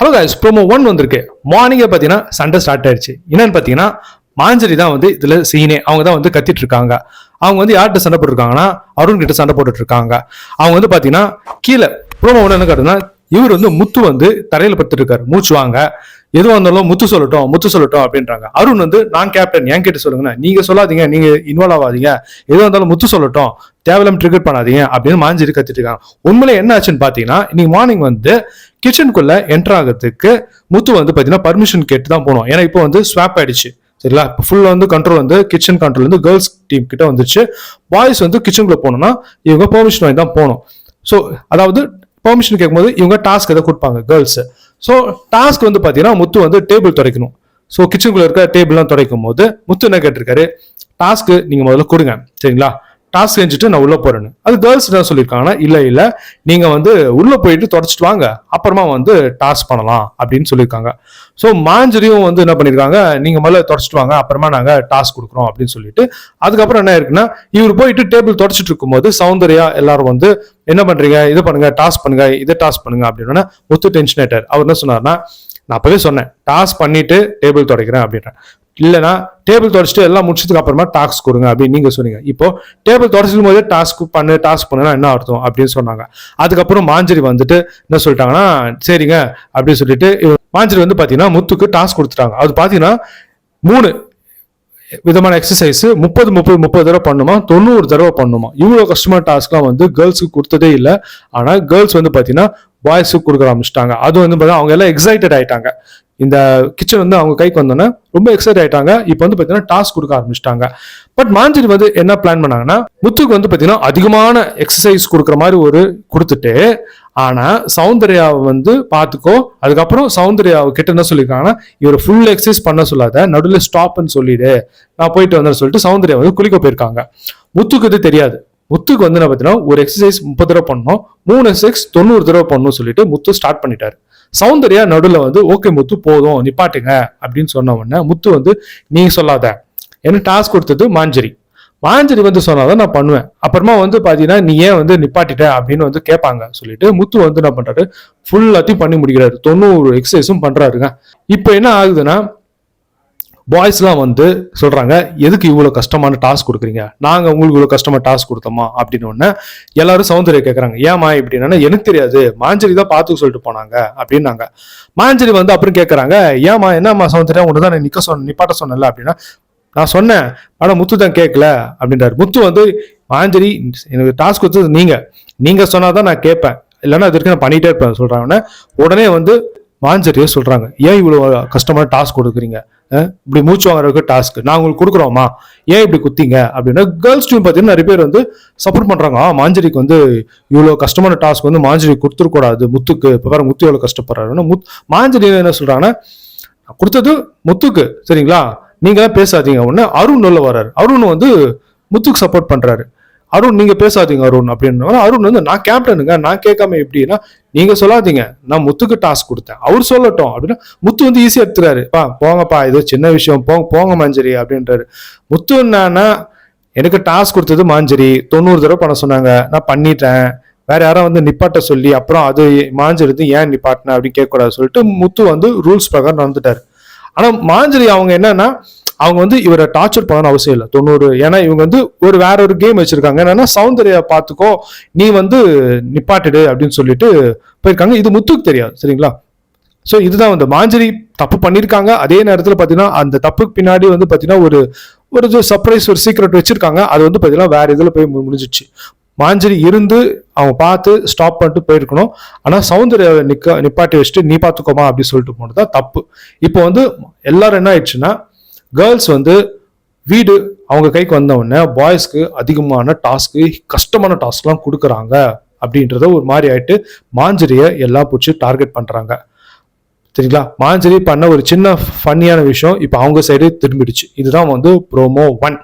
Hello guys promo one வந்திருக்கு. மார்னிங்கே பார்த்தீங்கன்னா சண்டை ஸ்டார்ட் ஆயிடுச்சு. என்னன்னு பார்த்தீங்கன்னா மாஞ்சரி தான் வந்து இதில் சீனே அவங்க தான் வந்து கத்திட்டு இருக்காங்க. அவங்க வந்து யார்கிட்ட சண்டை போட்டுருக்காங்கன்னா அருண் கிட்ட சண்டை போட்டுட்டு இருக்காங்க. அவங்க வந்து பார்த்தீங்கன்னா கீழே ப்ரோமோ ஒன்று என்ன காட்டுதுன்னா இவர் வந்து முத்து வந்து தரையில் படுத்துட்டு மூச்சு வாங்க. எதுவாக இருந்தாலும் முத்து சொல்லட்டும் முத்து சொல்லட்டும் அப்படின்றாங்க. அருண் வந்து நான் கேப்டன் என் கிட்ட சொல்லுங்கண்ணா. நீங்க சொல்லாதீங்க நீங்க இன்வால்வ் ஆகாதீங்க எதுவாக இருந்தாலும் முத்து சொல்லட்டும். தேவையில்லாம ட்ரிகர் பண்ணாதீங்க. அப்படின்னு மாஞ்சிட்டு கத்திட்டு இருக்காங்க. உண்மையில என்ன ஆச்சுன்னு பாத்தீங்கன்னா இன்னைக்கு மார்னிங் வந்து கிச்சனுக்குள்ள என்டர் ஆகிறதுக்கு முத்து வந்து பார்த்தீங்கன்னா பர்மிஷன் கேட்டு தான் போனோம். ஏன்னா இப்போ வந்து ஸ்வாப் ஆயிடுச்சு. சரிங்களா? இப்போ ஃபுல்லாக வந்து கண்ட்ரோல் வந்து கிச்சன் கண்ட்ரோல் வந்து கேர்ள்ஸ் டீம் கிட்ட வந்துச்சு பாய்ஸ் வந்து கிச்சனுக்குள்ள போனோம்னா இவங்க பெர்மிஷன் வாங்கி தான் போகணும். ஸோ அதாவது பெர்மிஷன் கேட்கும்போது இவங்க டாஸ்க் எதை கொடுப்பாங்க? கேர்ள்ஸ் ஸோ டாஸ்க் வந்து பார்த்தீங்கன்னா முத்து வந்து டேபிள் துடைக்கணும். ஸோ கிச்சனுக்குள்ள இருக்க டேபிள்லாம் துடைக்கும் போது முத்து என்ன கேட்டிருக்காரு? டாஸ்க்கு நீங்கள் முதல்ல கொடுங்க. சரிங்களா? டாஸ்க் செஞ்சுட்டு நான் உள்ளே போகிறேன்னு அது கேர்ள்ஸ் என்ன சொல்லியிருக்காங்கன்னா இல்லை இல்லை நீங்கள் வந்து உள்ளே போயிட்டு தொடச்சிட்டு வாங்க. அப்புறமா வந்து டாஸ்க் பண்ணலாம் அப்படின்னு சொல்லியிருக்காங்க. ஸோ மாஞ்சரியும் வந்து என்ன பண்ணியிருக்காங்க நீங்கள் முதல்ல தொடச்சிட்டு வாங்க. அப்புறமா நாங்கள் டாஸ்க் கொடுக்குறோம் அப்படின்னு சொல்லிட்டு. அதுக்கப்புறம் என்ன இருக்குன்னா இவர் போயிட்டு டேபிள் தொடச்சிட்டு இருக்கும்போது சௌந்தர்யா எல்லாரும் வந்து என்ன பண்ணுறீங்க இது பண்ணுங்க டாஸ்க் பண்ணுங்க இதை டாஸ்க் பண்ணுங்க அப்படின்னா ஒத்து டென்ஷன் ஆயிட்டார் அவர் என்ன சொன்னார்னா நான் அப்பவே சொன்னேன் டாஸ்க் பண்ணிட்டு டேபிள் துடைக்கிறேன் அப்படின்றேன் இல்லைனா டேபிள் தொடச்சிட்டு எல்லாம் முடிச்சதுக்கு அப்புறமா டாஸ்க் கொடுங்க அப்படின்னு நீங்க சொன்னீங்க. இப்போ டேபிள் தொடச்சிடும் போதே டாஸ்க் பண்ணு டாஸ்க் பண்ணுனா என்ன அர்த்தம் அப்படின்னு சொன்னாங்க. அதுக்கப்புறம் மாஞ்சரி வந்துட்டு என்ன சொல்லிட்டாங்கன்னா சரிங்க அப்படின்னு சொல்லிட்டு மாஞ்சரி வந்து பாத்தீங்கன்னா முத்துக்கு டாஸ்க் கொடுத்துட்டாங்க. அது பாத்தீங்கன்னா மூணு விதமான எக்ஸசைஸ் முப்பது முப்பது முப்பது தடவை பண்ணுமா தொண்ணூறு தடவை பண்ணுமா. இவ்வளோ கஷ்டமான டாஸ்க்லாம் வந்து கேர்ள்ஸுக்கு கொடுத்ததே இல்லை. ஆனால் கேர்ள்ஸ் வந்து பார்த்தீங்கன்னா பாய்ஸுக்கு கொடுக்க ஆரம்பிச்சிட்டாங்க. அது வந்து பார்த்தீங்கன்னா அவங்க எல்லாம் எக்ஸைட்டட் ஆயிட்டாங்க. இந்த கிச்சன் வந்து அவங்க கைக்கு வந்தோன்னே ரொம்ப எக்ஸைட் ஆயிட்டாங்க. இப்போ வந்து பார்த்தீங்கன்னா டாஸ்க் கொடுக்க ஆரம்பிச்சிட்டாங்க. பட் மாஞ்சிரி வந்து என்ன பிளான் பண்ணாங்கன்னா முத்துக்கு வந்து பார்த்தீங்கன்னா அதிகமான எக்ஸசைஸ் கொடுக்குற மாதிரி ஒரு கொடுத்துட்டு ஆனால் சௌந்தர்யாவை வந்து பார்த்துக்கோ அதுக்கப்புறம் சௌந்தர்யாவை கிட்ட என்ன சொல்லியிருக்காங்கன்னா இவர் ஃபுல் எக்ஸசைஸ் பண்ண சொல்லாத நடுவில் ஸ்டாப்னு சொல்லிடு. நான் போயிட்டு வந்தேன்னு சொல்லிட்டு சௌந்தர்யா வந்து குளிக்க போயிருக்காங்க. முத்துக்கு இது தெரியாது. முத்துக்கு வந்து என்ன பார்த்தீங்கன்னா ஒரு எக்ஸசைஸ் முப்பது தடவை பண்ணணும் மூணு எக்ஸசைஸ் தொண்ணூறு தடவை பண்ணணும் சொல்லிட்டு முத்து ஸ்டார்ட் பண்ணிட்டாரு. சௌந்தர்யா நடுவில் வந்து ஓகே முத்து போதும் நிப்பாட்டுங்க அப்படின்னு சொன்ன உடனே முத்து வந்து நீ சொல்லாத. எனக்கு டாஸ்க் கொடுத்தது மாஞ்சரி. மாஞ்சரி வந்து சொன்னாதான் நான் பண்ணுவேன். அப்புறமா வந்து பாத்தீங்கன்னா நீ ஏன் வந்து நிப்பாட்டிட்ட? அப்படின்னு வந்து கேட்பாங்க சொல்லிட்டு முத்து வந்து என்ன பண்றாரு? ஃபுல்லாத்தையும் பண்ணி முடிக்கிறாரு. தொண்ணூறு எக்ஸசைஸும் பண்றாருங்க. இப்போ என்ன ஆகுதுன்னா பாய்ஸ்லாம் வந்து சொல்கிறாங்க எதுக்கு இவ்வளோ கஷ்டமான டாஸ்க் கொடுக்குறீங்க? நாங்கள் உங்களுக்கு இவ்வளோ கஷ்டமா டாஸ்க் கொடுத்தோமா? அப்படின்னு ஒன்று எல்லாரும் சௌந்தர்யா கேட்குறாங்க ஏமா இப்படின்னா எனக்கு தெரியாது. மாஞ்சரி தான் பார்த்துக்க சொல்லிட்டு போனாங்க. அப்படின்னாங்க. மாஞ்சரி வந்து அப்புறம் கேட்குறாங்க ஏமா என்னம்மா சௌந்தர்யா? உன்னை தான் நிற்க சொன்ன நிப்பாட்ட சொன்னல அப்படின்னா நான் சொன்னேன். ஆனால் முத்து தான் கேட்கல அப்படின்றாரு. முத்து வந்து மாஞ்சரி எனக்கு டாஸ்க் கொடுத்தது நீங்கள் நீங்கள் சொன்னால் தான் நான் கேட்பேன். இல்லைன்னா அது வரைக்கும் நான் பண்ணிகிட்டே இருப்பேன். சொல்றாங்க. உடனே வந்து மாஞ்சரியே சொல்கிறாங்க ஏன் இவ்வளோ கஷ்டமான டாஸ்க் கொடுக்குறீங்க? இப்படி மூச்சு வாங்குறதுக்கு டாஸ்க் நான் உங்களுக்கு கொடுக்குறோமா ஏன் இப்படி குத்திங்க? அப்படின்னா கேர்ள்ஸ் டீம் பார்த்தீங்கன்னா நிறைய பேர் வந்து சப்போர்ட் பண்ணுறாங்க ஆ, மாஞ்சரிக்கு வந்து இவ்வளோ கஷ்டமான டாஸ்க் வந்து மாஞ்சரி கொடுத்துருக்கூடாது முத்துக்கு. இப்போ பாருங்க முத்து எவ்வளோ கஷ்டப்படுறாருன்னா முத் மாஞ்சரி என்ன சொல்கிறாங்கன்னா கொடுத்தது முத்துக்கு. சரிங்களா? நீங்களாம் பேசாதீங்க. ஒன்று அருண் உள்ள வர்றாரு. அருண் வந்து முத்துக்கு சப்போர்ட் பண்ணுறாரு அருண் நீங்க பேசாதீங்க அருண் அப்படின்னு. அருண் வந்து நான் கேப்டனுங்க நான் கேட்காம எப்படின்னா நீங்க சொல்லாதீங்க. நான் முத்துக்கு டாஸ்க் கொடுத்தேன். அவர் சொல்லட்டும். அப்படின்னா முத்து வந்து ஈஸியா எடுத்துறாரு பா போங்கப்பா ஏதோ சின்ன விஷயம். போங்க போங்க மாஞ்சரி அப்படின்றாரு. முத்து என்னன்னா எனக்கு டாஸ்க் கொடுத்தது மாஞ்சரி. தொண்ணூறு தடவை பண்ண சொன்னாங்க. நான் பண்ணிட்டேன். வேற யாரும் வந்து நிப்பாட்ட சொல்லி அப்புறம் அது மாஞ்சரிது ஏன் நிப்பாட்டின? அப்படின்னு கேட்கக்கூடாது சொல்லிட்டு முத்து வந்து ரூல்ஸ் பிரகாரம் நடந்துட்டாரு. ஆனா மாஞ்சரி அவங்க என்னன்னா அவங்க வந்து இவரை டார்ச்சர் பண்ணணும் அவசியம் இல்லை. தொண்ணூறு ஏன்னா இவங்க வந்து ஒரு வேற ஒரு கேம் வச்சிருக்காங்க. என்னன்னா சௌந்தர்யா பார்த்துக்கோ நீ வந்து நிப்பாட்டிடு அப்படின்னு சொல்லிட்டு போயிருக்காங்க. இது முத்துக்கு தெரியாது சரிங்களா? ஸோ இதுதான் வந்து மாஞ்சரி தப்பு பண்ணியிருக்காங்க அதே நேரத்தில் பார்த்தீங்கன்னா அந்த தப்புக்கு பின்னாடி வந்து பார்த்தீங்கன்னா ஒரு ஒரு சர்ப்ரைஸ் ஒரு சீக்ரெட் வச்சிருக்காங்க. அது வந்து பார்த்தீங்கன்னா வேற இதில் போய் முடிஞ்சிச்சு. மாஞ்சரி இருந்து அவங்க பார்த்து ஸ்டாப் பண்ணிட்டு போயிருக்கணும். ஆனால் சௌந்தர்யா நிக்க நிப்பாட்டி வச்சுட்டு நீ பார்த்துக்கோமா அப்படின்னு சொல்லிட்டு போனது தான் தப்பு. இப்போ வந்து எல்லாரும் என்ன ஆயிடுச்சுன்னா கேர்ள்ஸ் வந்து வீடு அவங்க கைக்கு வந்தவுடனே பாய்ஸ்க்கு அதிகமான டாஸ்க்கு கஷ்டமான டாஸ்க்லாம் கொடுக்குறாங்க. அப்படின்றத ஒரு மாதிரி ஆயிட்டு மாஞ்சரியை எல்லாம் பிடிச்சி டார்கெட் பண்ணுறாங்க சரிங்களா? மாஞ்சரி பண்ண ஒரு சின்ன ஃபன்னியான விஷயம் இப்போ அவங்க சைடு திரும்பிடுச்சு. இதுதான் வந்து ப்ரோமோ ஒன்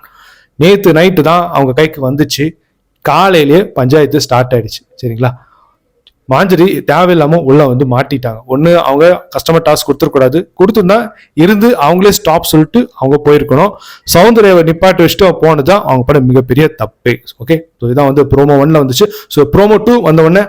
நேற்று நைட்டு தான் அவங்க கைக்கு வந்துச்சு. காலையிலேயே பஞ்சாயத்து ஸ்டார்ட் ஆயிடுச்சு. சரிங்களா? மாஞ்சரி தேவையில்லாமல் உள்ளே வந்து மாட்டிட்டாங்க. ஒன்று அவங்க கஸ்டமர் டாஸ்க் கொடுத்துருக்கூடாது கொடுத்துருந்தா இருந்து அவங்களே ஸ்டாப் சொல்லிட்டு அவங்க போயிருக்கணும். சௌந்தர்யாவை நிப்பாட்டி வச்சுட்டு அவங்க போனதுதான் அவங்க பண்ண மிகப்பெரிய தப்பே. ஓகே ஸோ இதான் வந்து ப்ரோமோ ஒன்ல வந்துச்சு. ஸோ ப்ரோமோ டூ வந்த உடனே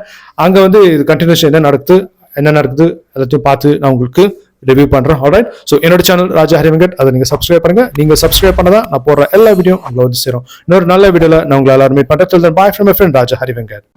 வந்து இது கண்டினியூஷன் என்ன நடக்குது என்ன நடக்குது எல்லாத்தையும் பார்த்து நான் உங்களுக்கு ரிவ்யூ பண்ணுறேன் ஆல்ரைட் ஸோ என்னோட சேனல் ராஜா ஹரிவெங்கட். அதை நீங்கள் சப்ஸ்கிரைப் பண்ணுங்க. நீங்கள் சப்ஸ்கிரைப் பண்ணதான் நான் போடுற எல்லா வீடியோ உங்களை வந்து சேரும். இன்னொரு நல்ல வீடியோவில் நான் உங்களை எல்லாரும் meet bye from friend Raja Harivenkat.